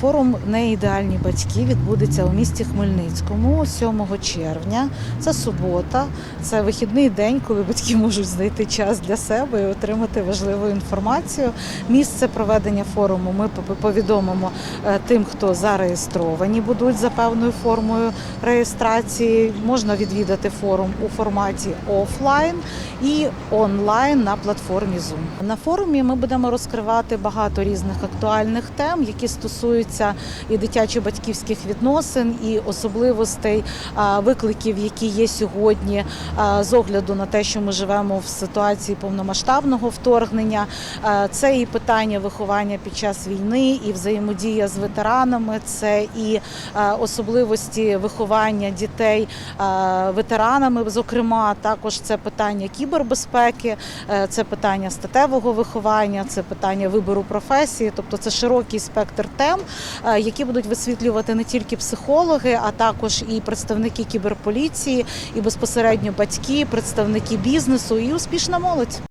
Форум «Неідеальні батьки відбудеться у місті Хмельницькому 7 червня. Це субота, це вихідний день, коли батьки можуть знайти час для себе і отримати важливу інформацію. Місце проведення форуму ми повідомимо е, тим, хто зареєстровані будуть за певною формою реєстрації. Можна відвідати форум у форматі офлайн і онлайн на платформі Zoom. На форумі ми будемо розкривати багато різних актуальних тем, які стосуються і дитячо-батьківських відносин, і особливостей викликів, які є сьогодні, з огляду на те, що ми живемо в ситуації повномасштабного вторгнення. Це і питання виховання під час війни, і взаємодія з ветеранами, це і особливості виховання дітей ветеранами. Зокрема, також це питання кібербезпеки, е, це питання статевого виховання, це питання вибору професії. Тобто це широкий спектр тем, які будуть висвітлювати не тільки психологи, а також і представники кіберполіції, і безпосередньо батьки, представники бізнесу і успішна молодь.